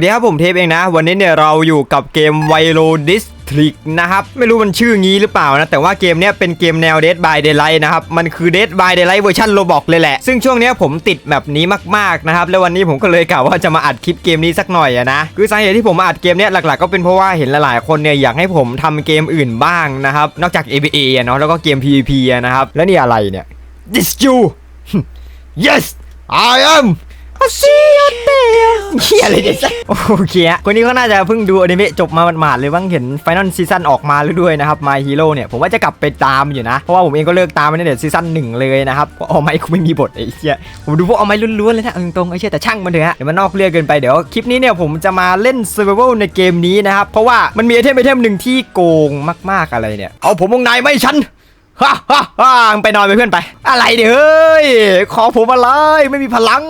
เดี๋ยวครับผมเทปเองนะ วันนี้เนี่ยเราอยู่กับเกมไวโ o ดิสทริกนะครับ ไม่รู้มันชื่องี้หรือเปล่านะ แต่ว่าเกมเนี้ยเป็นเกมแนว Dead by Daylight นะครับ มันคือ Dead by Daylight เวอร์ชันโรบอกเลยแหละ ซึ่งช่วงเนี้ยผมติดแบบนี้มากๆนะครับ แล้ววันนี้ผมก็เลยกล่าวว่าจะมาอัดคลิปเกมนี้สักหน่อยอะนะ คือสาเหตุที่ผมมาอัดเกมเนี้ยหลักๆ ก็เป็นเพราะว่าเห็นหลายๆคนเนี่ยอยากให้ผมทำเกมอื่นบ้างนะครับ นอกจาก ABA อเนาะ แล้วก็เกม PVP นะครับ แล้วนี่อะไรเนี่ย This you yes I am อาเซียเตเฮียอะไรเนี่ยโอเคฮะคนนี้ก็น่าจะเพิ่งดูอนิเมะจบมาหมาดๆเลยบ้างเห็นไฟนอลซีซั่นออกมาแล้วด้วยนะครับ My Hero เนี่ยผมว่าจะกลับไปตามอยู่นะ เพราะว่าผมเองก็เลิกตามมาตั้งแต่ซีซั่นหนึ่งเลยนะครับเพราะเอาไม้กูไม่มีบทไอ้เหี้ยผมดูพวกเอาไม้ล้วนๆเลยนะตรงๆไอ้เหี้ยแต่ช่างมันเถอะฮะเดี๋ยวมันนอกเรื่องเกินไปเดี๋ยวคลิปนี้เนี่ยผมจะมาเล่น Survival ในเกมนี้นะครับเพราะว่ามันมีไอเทมไอเทมหนึ่งที่โกงมากๆอะไรเนี่ยเอาผมวงในไม่ฉัน ฮ่าฮ่าฮ่าไปนอนไปเพื่อนไป อะไรเดี๋ยเฮ้ย ขอผมอะไรไม่มีพลัง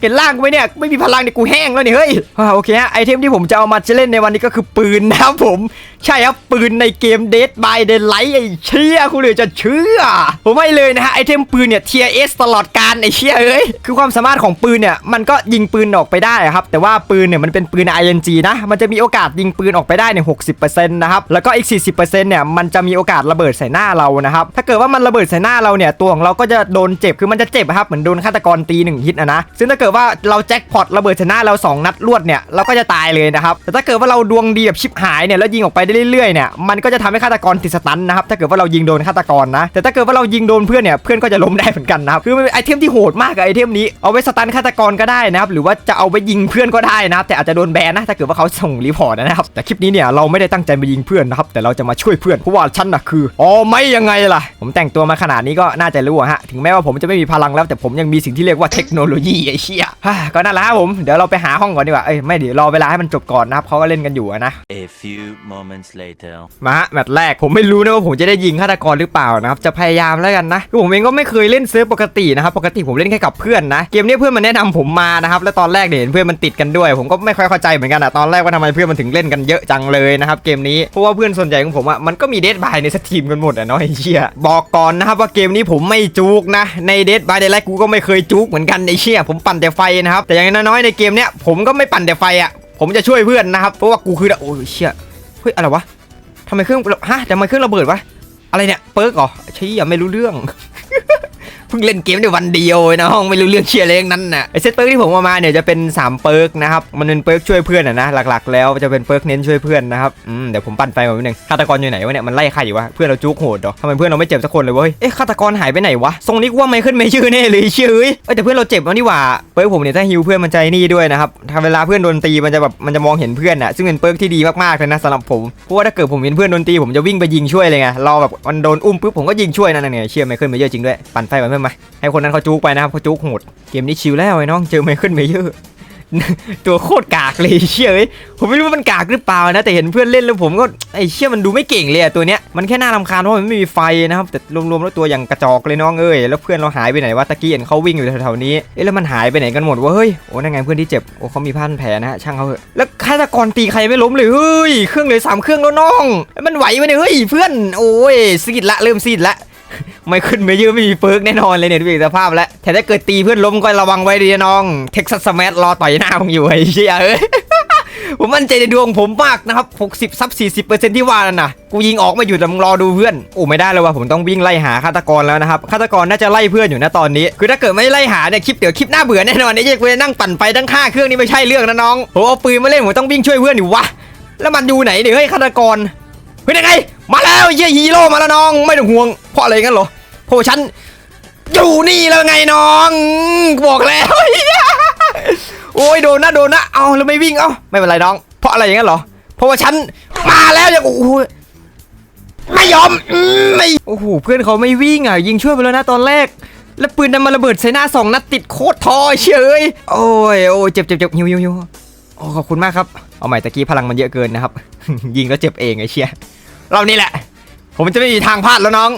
เห็นร่างกูไหมเนี่ย ไม่มีพลังเนี่ยกูแห้งแล้วเนี่ยเฮ้ยโอเคฮะไอเทมที่ผมจะเอามาจะเล่นในวันนี้ก็คือปืนนะครับผม ใช่ครับปืนในเกม Dead by Daylight ไอ้เชี่ยคุณเหลือจะเชื่อ ผมไม่เลยนะฮะไอเทมปืนเนี่ย tier S ตลอดการไอเชี่ยเอ้ยคือความสามารถของปืนเนี่ยมันก็ยิงปืนออกไปได้ครับแต่ว่าปืนเนี่ยมันเป็นปืน ING นะมันจะมีโอกาสยิงปืนออกไปได้เนี่ย60%นะครับแล้วก็อีก 40%เนี่ยมันจะมีโอกาสระเบิดใส่หน้าเรานะครับถ้าเกิดว่ามันระเบิดใส่หน้าเราเนี่ยตัวของเราก็จะโดนเจ็บคือมันจะเจ็บอะครับเหมือนโดนฆาตกรตีหนึ่งฮิตอะนะซึ่งถ้าเกิดว่าเราแจ็คพอตระเบิดใส่หน้าเราสองนัดรวดเนี่ยเราก็จะตายเลยนะครับแต่ถ้าเกิดว่าเราดวงดีแบบชิบหายเนี่ยแล้วยิงออกไปได้เรื่อยๆเนี่ยมันก็จะทำให้ฆาตกรติดสตันนะครับถ้าเกิดว่าเรายิงโดนฆาตกรนะ แต่ถ้าเกิดว่าเรายิงโดนเพื่อนเนี่ยเพื่อนก็จะล้มได้เหมือนกันนะครับคือไอเทมที่โหดมากอะไอเทมนี้เอาไว้สตันฆาตกรก็ได้นะครับหรือว่าจะเอาไปยิงเพื่อนก็ได้นะครับแต่อาจจะโดนแบนนะถ้าเกิดว่าเขาส่งรีพอร์ตนะครับแต่คลิปนี้เนี่ยเราไม่ได้ตั้งใจมายิงเพื่อนนะครับแต่เราจะมาช่วยเพื่อนเพราะว่าฉันน่ะคืออ๋อไม่ยังไงล่ะผมแต่งตัวมาขนาดนี้ก็น่าจะรู้อะฮะ ถึงแม้ว่าผมจะไม่มีพลังแล้วแต่ผมยังมีสิ่งที่เรียกว่าเทคโนโลยีไอ้เชี่ยฮ่าก็นั่นแหละครับผม เดี๋ยวเราไปหาห้องก่อนดีกว่า เอ้ยไม่เดี๋ยวรอเวลาให้มันจบก่อนนะครับเขาก็เล่นกันอยู่อะนะ A few moments later. มาฮะแมตช์แรกผมไม่รู้นะว่าผมจะได้ยิงฆาตกรหรือเปล่านะครับจะพยายามแล้วกันนะคือผมเองก็ไม่เคยเล่นเซิร์ฟปกตินะครับปกติผมเล่นแค่กับเพื่อนนะเกมนี้เพื่อนมันแนะนำผมมานะครับแล้วตอนแรกเนี่ยเห็นเพื่อนมันติดกันด้วย ผมก็ไม่ค่อยเข้าใจเหมือนกันอะตอนแรกว่าทำไมเพื่อนมันถึงเล่นกันเยอะจังเลยนะครับเกมนี้เพราะว่าเพื่อนส่วนใหญ่ของผมอะมันก็มีเดทบายในสตรีมกันหมดอะเนาะไอ้เชี่ยบอกก่อนนะครับว่าเกมนี้ผมไม่จุกนะ ในเดทบายเดลไลกูก็ไม่เคยจุกเหมือนกันไอ้เชี่ยผมปั่นแต่ไฟนะครับ แต่อย่างน้อยๆในเกมเนี้ยผมก็ไม่ปั่นแต่ไฟอะผมจะช่วยเพื่อนนะครับ เพราะว่ากูคือโอ้ยเชี่ยเฮ้ยอะไรวะทำไมเครื่องฮะทำไมเครื่องระเบิดวะอะไรเนี่ยเปิร์กเหรอชี้ยไม่รู้เรื่อง เพิ่งเล่นเกมได้วันเดียวนะห้องไม่รู้เรื่องเชียร์อะไรทั้นั้นน่ะไอเซตเปิร์กที่ผมเอามาเนี่ยจะเป็น 3 เปิร์กนะครับมันเป็นเปิร์กช่วยเพื่อนอะนะ หลักๆ แล้วจะเป็นเปิร์กเน้นช่วยเพื่อนนะครับอืมเดี๋ยวผมปั่นไฟก่อนนิดนึงฆาตกรอยู่ไหนวะเนี่ยมันไล่ใครอยู่วะเพื่อนเราจุกโหดเหรอทำไมเพื่อนเราไม่เจ็บสักคนเลยเว้ยเอ๊ะฆาตกรหายไปไหนวะทรงนี้กว่าไมเคิลเมชื่อแน่เลยเชื่อเอ้ยแต่เพื่อนเราเจ็บแล้วนี่หว่าเปิร์กผมเนี่ยถ้าฮิวเพื่อนมันใจนี่ด้วยนะครับถ้าเวลาเพื่อนโดนตีมันจะแบบมันจะมองเห็นเพื่อนอะซึ่งเป็นเปิร์กที่ดีมากๆเลยนะสำหรับผมเพราะว่าถ้าเกิดผมเห็นเพื่อนโดนตีผมจะวิ่งไปยิงช่วยเลยไงรอแบบมันโดนอุ้มปุ๊บผมก็ยิงช่วยนั่นไงเชื่อไมเคิลเมเยอร์จริงด้วยปั่นไฟก่อนเพื่อนมาให้คนนั้นเขาจุกไปนะครับเขาจุกโหดเกมนี้ชิลแล้วไอ้น้องเจอไมเคิลเมเยอร์ตัวโคตรกากเลยเชื่อเอ้ยผมไม่รู้ว่ามันกากหรือเปล่านะ แต่เห็นเพื่อนเล่นแล้วผมก็ไอ้เชี่ยมันดูไม่เก่งเลยอะตัวเนี้ยมันแค่น่ารำคาญเพราะมันไม่มีไฟนะครับแต่รวมๆแล้วตัวอย่างกระจอกเลยน้องเอ้ยแล้วเพื่อนเราหายไปไหนวะตะกี้เห็นเขาวิ่งอยู่แถวๆนี้เอ๊ะแล้วมันหายไปไหนกันหมดวะเฮ้ยโอ้นั่นไงเพื่อนที่เจ็บโอ้เขามีผ้าพันแผลนะฮะช่างเขาเถอะแล้วฆาตกรตีใครไม่ล้มเลยเฮ้ยเครื่องเลยสามเครื่องแล้วน้อง มันไหวไหมเนี่ยเฮ้ยเพื่อนโอ้ยซีดละเริ่มซีดละ ไม่ขึ้นไม่ยืมไม่มีเปิร์กแน่นอนเลยเนี่ยดูสภาพแล้วแต่ถ้าเกิดตีเพื่อนล้มก็ระวังไว้ดีน้องเท็กซัสแมทรอต่อยหน้ามึงอยู่ไอ้เชี่ยเอ้ยผมมั่นใจในดวงผมมากนะครับ 60ซับ40%ที่ว่านั่นนะกูยิงออกมาอยู่แต่มึงรอดูเพื่อน โอ้ไม่ได้เลยว่ะผมต้องวิ่งไล่หาฆาตกรแล้วนะครับฆาตกรน่าจะไล่เพื่อนอยู่นะตอนนี้ คือถ้าเกิดไม่ไล่หาเนี่ยคลิปเดี๋ยวคลิปหน้าเบื่อแน่นอนเนี่ยจะกูจะนั่งปั่นไปทั้งค่าเครื่องนี่ไม่ใช่เรื่องนะน้องผมเอาปืนมาเล่นผมต้องวิ่งช่วยเพื่อนอยู่วะแล้วมันอยู่ไหนเนี่ยเฮ้ยฆาตกรเฮ้ยยังไง มาแล้วเยี่ยฮีโร่มาแล้วน้องไม่ต้องห่วงเพราะอะไรงั้นเหรอ เพราะฉันอยู่นี่แล้วไงน้องบอกแล้วโอ้ยโดนนะโดนนะเอาแล้วไม่วิ่งเอ้าไม่เป็นไรน้อง เพราะอะไรอย่างนั้นเหรอ เพราะว่าฉันมาแล้วอย่างโอ้โหไม่ยอมไม่โอ้โหเพื่อนเขาไม่วิ่งอะยิงช่วยไปแล้วนะตอนแรก แล้วปืนดันมาระเบิดใส่หน้าสองนัดติดโคตรทอเฉยโอ้ยโอ้ยเจ็บเจ็บเจ็บหิวหิวหิวโอ้ขอบคุณมากครับเอาใหม่ตะกี้พลังมันเยอะเกินนะครับ ยิงแล้วเจ็บเองไอ้เชี่ยเรานี่แหละ ผมจะไม่มีทางพลาดแล้วน้อง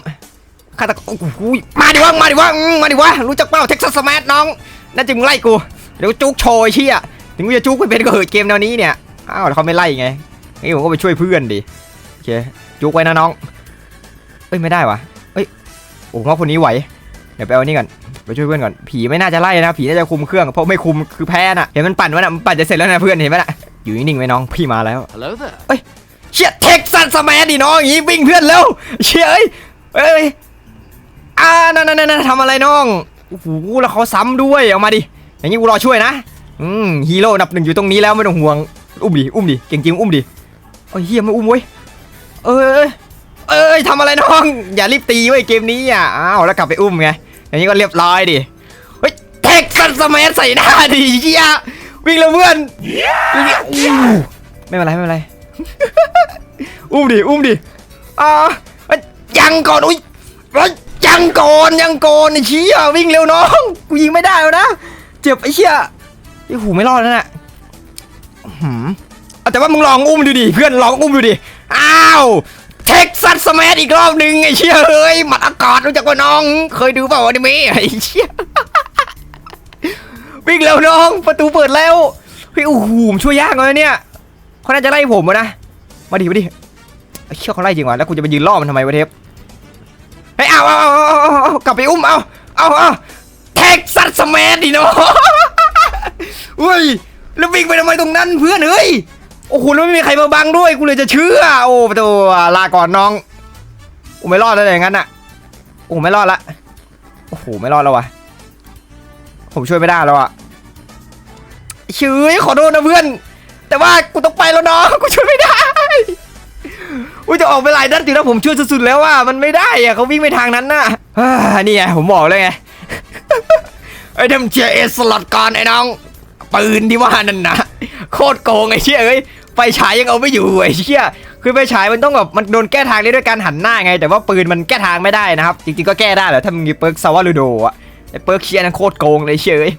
ฆาตกรโอ้โหมาดิวะมาดิวะอืมมาดิวะรู้จักเปล่าเท็กซัสสมาร์ทน้องน่าจะมึงไล่กูเดี๋ยวจุกโชยเชี่ยถึงกูจะจุกไปเป็นก็เหอะเกมแนวนี้เนี่ยอ้าวแล้วเขาไม่ไล่ไงนี่ผมก็ไปช่วยเพื่อนดิโอเคจุกไว้นะน้องเอ้ยไม่ได้วะเอ้ยโอ้ผมว่าคนนี้ไหวเดี๋ยวไปเอานี่ก่อนไปช่วยเพื่อนก่อนผีไม่น่าจะไล่นะผีน่าจะคุมเครื่องเพราะไม่คุมคือแพ้น่ะเห็นมันปั่นวะน่ะมันปั่นจะเสร็จแล้วนะเพื่อนเห็นไหมน่ะอยู่นิ่งๆไว้น้องพี่มาแล้ว Hello there. เชี่ยเท็กซัสสแมนดิน้องอย่างงี้วิ่งเพื่อนแล้วเชี่ยเอ้ยเอ้ย อ่านั่นนั่นนั่นทำอะไรน้องโอ้โหแล้วเขาซ้ำด้วยเอามาดิ อย่างงี้กูรอช่วยนะ อืมฮีโร่นดับหนึ่งอยู่ตรงนี้แล้วไม่ต้องห่วง อุ้มดิ อุ้มดิ เก่งจริงอุ้มดิโอ้ยเฮียไม่อุ้มเว้ย เอ้ยเอ้ยทำอะไรน้อง อย่ารีบตีเว้ยเกมนี้อะ อ้าวแล้วกลับไปอุ้มไง อย่างนี้ก็เรียบร้อยดิ เฮ้ยเท็กซัสสแมนใส่หน้าดิเฮียวิ่งเลยเพื่อนไม่เป็นไรไม่เป็นไร อุ้มดิ อุ้มดิ อ่ายังก่อน อุ้ยอ้ย ยังก่อนยังก่อนไอ้เชี่ยวิ่งเร็วน้องกูยิงไม่ได้แล้วนะเจ็บไอ้เชี่ยไอ้หูไม่รอดแล้วน่ะหืมแต่ว่ามึงลองอุ้มดูดิเพื่อนลองอุ้มดูดิอ้าวเท็กซัสสมัอีกรอบหนึ่งไอ้เชี่ยเฮ้ยหมัดอากาศรู้จักว่าน้อง เคยดูเปล่าอนิเมะไอ้เชี่ยวิ่งเร็วน้อง ประตูเปิดแล้วเฮ้ยโอ้โหผมช่วยยากเลยเนี่ยเขาน่าจะไล่ผมนะมาดิมาดิไอ้เชี่ยเขาไล่จริงวะแล้วกูจะไปยืนล่อมันทำไมวะเทป ฮ้ยเอาเอาเอาเอากลับไปอุ้มเอาเอาเอาแท็กซัสแมนดิเนาะเฮ้ยแล้ววิ่งไปทำไมตรงนั้นเพื่อนเฮ้ยโอ้โหแล้วไม่มีใครมาบังด้วยกูเลยจะเชื่อ โอ้ประตูลาก่อนน้องโอ้ไม่รอดแล้วอย่างนั้นอะโอ้ไม่รอดละโอ้โหไม่รอดแล้ววะผมช่วยไม่ได้แล้วอะเชื่อขอโทษนะเพื่อน แต่ว่ากูต้องไปแล้วน้องกูช่วยไม่ได้ อุ้ยจะออกไปหลายนัดอยู่แล้วผมช่วยสุดๆแล้วว่ามันไม่ได้อะเขาวิ่งไปทางนั้นน่ะนี่ไงผมบอกเลยไงไอ้ทำเชียเอสลัดก่อนไอ้น้องปืนที่ว่านั่นนะโคตรโกงไอ้เชี่ยเอ้ยไฟฉายยังเอาไม่อยู่ไอ้เชี่ยคือไฟฉายมันต้องแบบมันโดนแก้ทางได้ด้วยการหันหน้าไง แต่ว่าปืนมันแก้ทางไม่ได้นะครับ จริงๆก็แก้ได้แหละถ้ามึงมีเปิร์กซาวาลูโดอะไอ้เปิร์กเชียนั้นโคตรโกงเลยเชี่ยเอ้ย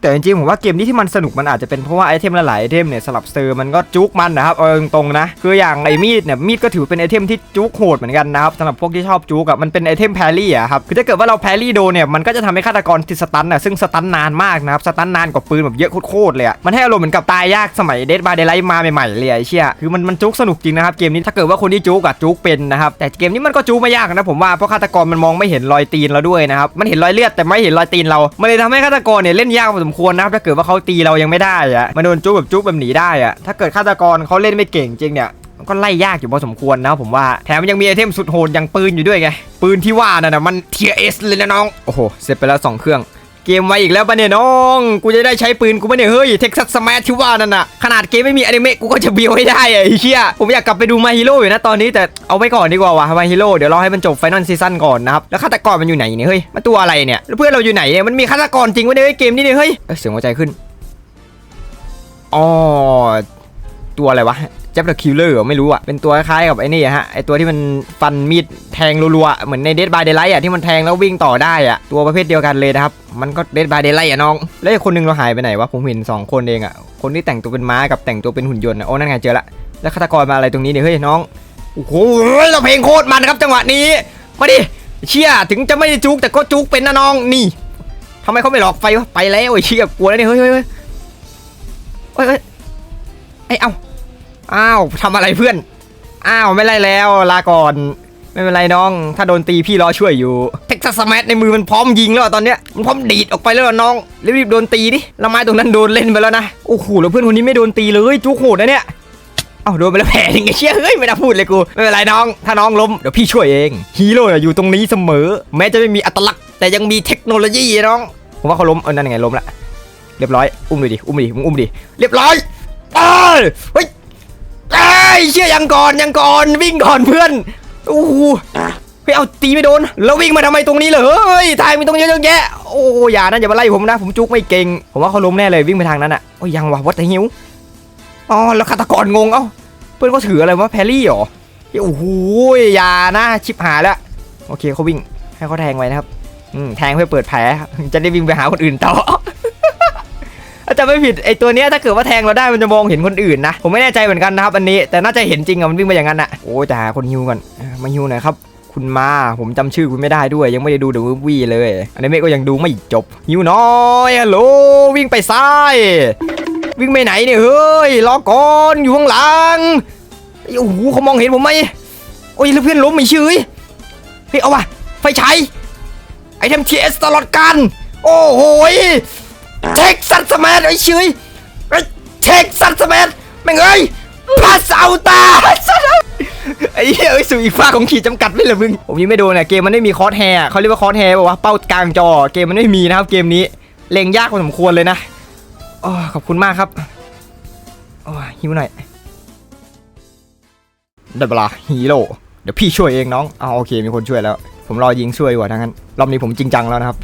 แต่จริงๆผมว่าเกมนี้ที่มันสนุกมันอาจจะเป็นเพราะว่าไอเทมหลายๆไอเทมเนี่ยสลับเซอร์มันก็จุกมันนะครับเอาตรงๆนะคืออย่างไอมีดเนี่ยมีดก็ถือเป็นไอเทมที่จุกโหดเหมือนกันนะครับสำหรับพวกที่ชอบจุกอะมันเป็นไอเทมแพรี่อะครับคือถ้าเกิดว่าเราแพรี่โดนเนี่ยมันก็จะทำให้ฆาตกรติดสตันอะซึ่งสตันนานมากนะครับสตันนานกว่าปืนแบบเยอะโคตรเลยอะมันให้อารมณ์เหมือนกับตายยากสมัยเดดบายเดไลท์มาใหม่ๆเลยไอเชี่ยคือมันมันจุกสนุกจริงนะครับเกมนี้ถ้าเกิดว่าคนที่จุกอะจุกเป็นนะครับแต่เกมนี้มันก็จุกไม่ยากนะผมว่าเพราะฆาตกรมันมองไม่เห็นรอยตีนเราด้วยนะครับมันเห็นรอยเลือดแต่ไม่เห็นรอยตีนเรามันเลยทำให้ฆาตกรเนี่ยเล่นยากพอสมควรนะครับถ้าเกิดว่าเขาตีเรายังไม่ได้อะมันโดนจุกแบบจุกแบบหนีได้อะถ้าเกิดฆาตกรเขาเล่นไม่เก่งจริงเนี่ยมันก็ไล่ยากอยู่พอสมควรนะผมว่าแถมยังมีไอเทมสุดโหดอย่างปืนอยู่ด้วยไงปืนที่ว่านั่นนะมันเทียเอสเลยนะน้องโอ้โหเสร็จไปแล้วสองเครื่อง กมไว้อีกแล้วปะเนี่ยน้อง กูจะได้ใช้ปืนกูไม่เนี่ยเฮ้ยเท็กซัสสมาร์ทที่ว่านั่นน่ะขนาดเกมไม่มีอนิเมะกูก็จะเบียวให้ได้อะไอ้เหี้ยผมอยากกลับไปดูมาฮีโร่อยู่นะตอนนี้แต่เอาไว้ก่อนดีกว่าวะมาฮีโร่เดี๋ยวรอให้มันจบไฟนอลซีซั่นก่อนนะครับแล้วฆาตกรมันอยู่ไหนเนี่ยเฮ้ยมันตัวอะไรเนี่ยแล้วเพื่อนเราอยู่ไหนเนี่ยมันมีฆาตกรจริงวะเนี่ยเกมนี้เนี่ยเฮ้ยเอ้ยเสียงหัวใจขึ้นอ๋อตัวอะไรวะ เจ็บเดอะคิลเลอร์ไม่รู้อะเป็นตัวคล้ายๆกับไอ้นี่ฮะไอ้ตัวที่มันฟันมีดแทงรัวๆเหมือนในเด d บายเด y ไลท์อะที่มันแทงแล้ววิ่งต่อได้อะตัวประเภทเดียวกันเลยนะครับมันก็เด d บายเด y ไลท์อะน้อง แล้วคนหนึงเราหายไปไหนวะผมเห็นสองคนเองอะคนที่แต่งตัวเป็นม้ากับแต่งตัวเป็นหุ่นยนต์อะโอ้นั่นไงเจอละแล้วฆาตกรมาอะไรตรงนี้เนี่ยเฮ้ยน้องโอ้โหเราเพลงโคตรมันครับจังหวะนี้มาดิเชี่ยถึงจะไม่ได้จุกแต่ก็จุกเป็นนะน้องนี่ทำไมเขาไม่หลอกไฟวะไปแล้วไอ้เชี่ยกลัวแล้วเนี่ยเฮ้ยเฮ้ยเฮ้ยเฮ้ยเอ้า อ้าวทำอะไรเพื่อน อ้าวไม่ไรแล้วลาก่อน ไม่เป็นไรน้อง ถ้าโดนตีพี่รอช่วยอยู่เท็กซัสสมัในมือมันพร้อมยิงแล้วตอนเนี้ยมันพร้อมดีดออกไปแล้วน้องรีบๆโดนตีดิล้วไม้ตรงนั้นโดนเล่นไปแล้วนะโอ้โหแล้วเพื่อนคนนี้ไม่โดนตีเลยจุกโหดนะเนี่ยเอาโดนไปแล้วแผลยังไงเชี่ยเฮ้ยไม่ได้พูดเลยกูไม่เป็นไรน้อง ถ้าน้องล้มเดี๋ยวพี่ช่วยเองฮีโร่อยู่ตรงนี้เสมอ แม้จะไม่มีอัตลักษณ์แต่ยังมีเทคโนโลยีน้องผมว่าเขาล้มเออนั่นไงล้มละเรียบร้อย อุ้มเลยดิ อุ้มดิมึงอุ้มดิ เรียบร้อยเอ้ยเฮ้ย ยเชี่ยยังก่อนยังก่อนวิ่งก่อนเพื่อนโอ้โหเฮ้ยเอาตีไม่โดน แล้ววิ่งมาทำไมตรงนี้เลยเฮ้ยทางมีตรงเยอะๆแยะโอ้อย่านะอย่ามาไล่ผมนะ ผมจุกไม่เก่ง ผมว่าเขาล้มแน่เลยวิ่งไปทางนั้นอะโอ้ยยังวะวัดแต่หิวอ๋อแล้วฆาตกรงงเอ้าเพื่อนเขาถืออะไรวะแพรรี่เหรอเฮ้ยโอ้โหอย่านะชิบหายแล้วโอเคเขาวิ่งให้เขาแทงไว้นะครับอืมแทงเพื่อเปิดแผลจะได้วิ่งไปหาคนอื่นต่อถ้า จะไม่ผิดไอตัวเนี้ยถ้าเกิดว่าแทงเราได้มันจะมองเห็นคนอื่นนะ ผมไม่แน่ใจเหมือนกันนะครับอันนี้แต่น่าจะเห็นจริงอะมันวิ่งไปอย่างนั้นอะโอ้แต่หาคนฮิวก่อนมาฮิวหน่อยครับคุณมา ผมจำชื่อคุณไม่ได้ด้วย ยังไม่ได้ดูเดอะมูฟวี่เลย อันนี้เมก็ยังดูไม่จบฮิวน้อยฮัลโหลวิ่งไปซ้าย วิ่งไปไหนเนี่ยเฮ้ยรอก่อนอยู่ข้างหลังโอ้โหเขามองเห็นผมไหมโอ้ยแล้วเพื่อนล้มไม่ชื่อเฮ้ยเอาวะไฟฉายไอเทมทีเอสตลอดการโอ้โหย เท็กซัสสมาร์ทไอ้เชยเช็คซัตสเปนแม่งเอ้ยพาสเอาตาไอ้เหี้ยเอ้สู่อีฟ้าของขีดจำกัดไม่เหรอมึงผมยิงไม่โดนเนี่ยเกมมันไม่มีคอร์สแฮร์เขาเรียกว่าคอร์สแฮร์ป่าวะเป้ากลางจอเกมมันไม่มีนะครับเกมนี้เล็งยากพอสมควรเลยนะโอ้ขอบคุณมากครับโอ้ยหิวหน่อยได้เวลาฮีโร่เดี๋ยวพี่ช่วยเองน้องอ้าโอเคมีคนช่วยแล้ว ผมรอยิงช่วยกว่าทั้งนั้นรอบนี้ผมจริงจังแล้วนะครับ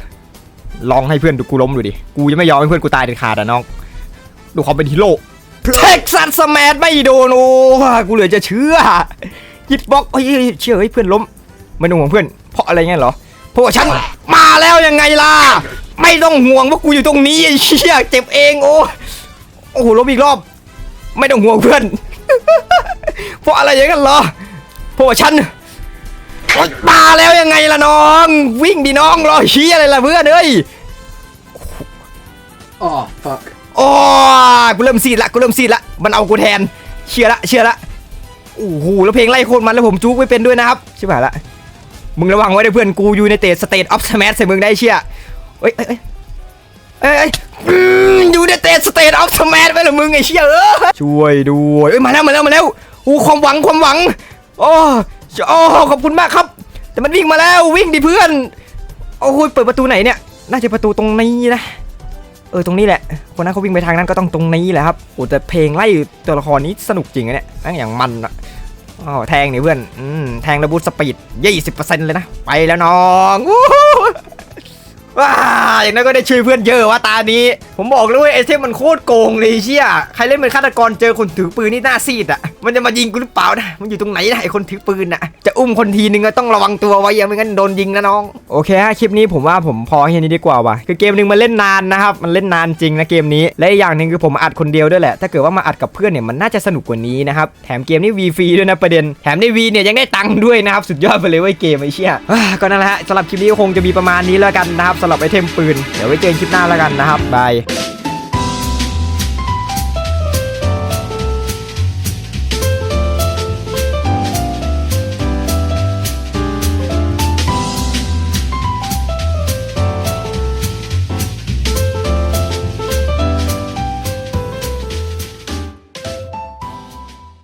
ลองให้เพื่อนดูกูล้มดูดิ กูจะไม่ยอมให้เพื่อนกูตายเด็ดขาดอะน้อง ดูความเป็นฮีโร่เท็กซัสแมนไม่โดนโอ้กูเหลือจะเชื่อยิดบล็อกเฮ้ยเชื่อเฮ้ยเพื่อนล้มไม่ต้องห่วงเพื่อน เพราะอะไรเงี้ยเหรอ เพราะว่าฉันมาแล้วยังไงล่ะ ไม่ต้องห่วงว่ากูอยู่ตรงนี้ไอ้เชี่ยเจ็บเองโอ้โอ้โหล้มอีกรอบ ไม่ต้องห่วงเพื่อน เพราะอะไรอย่างนั้นเหรอ เพราะว่าฉัน มาแล้วยังไงล่ะน้อง วิ่งดิน้องรอเฮียอะไรล่ะเพื่อนเอ้ย Oh, fuck. โอ้ยกูเริ่มซีดละกูเริ่มซีดละมันเอากูแทนเชื่อละเชื่อละโอ้โหแล้วเพลงไล่โคตรมันแล้วผมจู๊กไม่เป็นด้วยนะครับใช่ป่ะละมึงระวังไว้ด้วยเพื่อนกูอยู่ในเตสเตทออฟสมาร์ทใส่มึงได้เชี่ยเอ้ยเอ้ยเอ้ยเอ้ยเอ้ยอืมอยู่ในเตสเตทออฟสมาร์ทไปเหรอมึงไอ้เชี่ยเออช่วยด้วยเอ้ยมาแล้วมาแล้วมาแล้วโอ้ความหวังความหวังโอ้ โอ้ขอบคุณมากครับ แต่มันวิ่งมาแล้ววิ่งดิเพื่อน โอ้ยเปิดประตูไหนเนี่ย น่าจะประตูตรงนี้นะ เออตรงนี้แหละ คนนั้นเขาวิ่งไปทางนั้นก็ต้องตรงนี้แหละครับ โอ้แต่เพลงไล่ตัวละครนี้สนุกจริงอะเนี่ยนั่งอย่างมันอะอ๋อแทงนี่เพื่อน อืมแทงระบุสปีดยี่สิบเลยนะ ไปแล้วน้อง ว้าอย่างนั้นก็ได้ช่วยเพื่อนเยอะวะตานี้ ผมบอกเลยว่าไอเทมมันโคตรโกงเลยเชี่ยใครเล่นเป็นฆาตกรเจอคนถือปืนนี่หน้าซีดอะมันจะมายิงกูหรือเปล่านะมันอยู่ตรงไหนนะไอคนถือปืนอะจะอุ้มคนทีนึงก็ต้องระวังตัวไว้ย่าไม่งั้นโดนยิงนะน้องโอเคฮะคลิปนี้ผมว่าผมพอแค่นี้ดีกว่าว่ะคือเกมหนึ่งมันเล่นนานนะครับมันเล่นนานจริงนะเกมนี้และอีกอย่างหนึ่งคือผมอัดคนเดียวด้วยแหละ ถ้าเกิดว่ามาอัดกับเพื่อนเนี่ยมันน่าจะสนุกกว่านี้นะครับแถมเกมนี้วีฟรีด้วยนะประเด็นแถมในวีเนี่ยยังได้ตังค์ด้วยนะครับสุดยอดไปเลยว้ยเกมไอเชี่ยก็นั่นแหละฮะสำหรับคลิปนี้คงจะมีประมาณนี้แล้วกันนะครับสำหรับไอเทมปืน เดี๋ยวไว้เจอกันคลิปหน้าแล้วกันนะครับบาย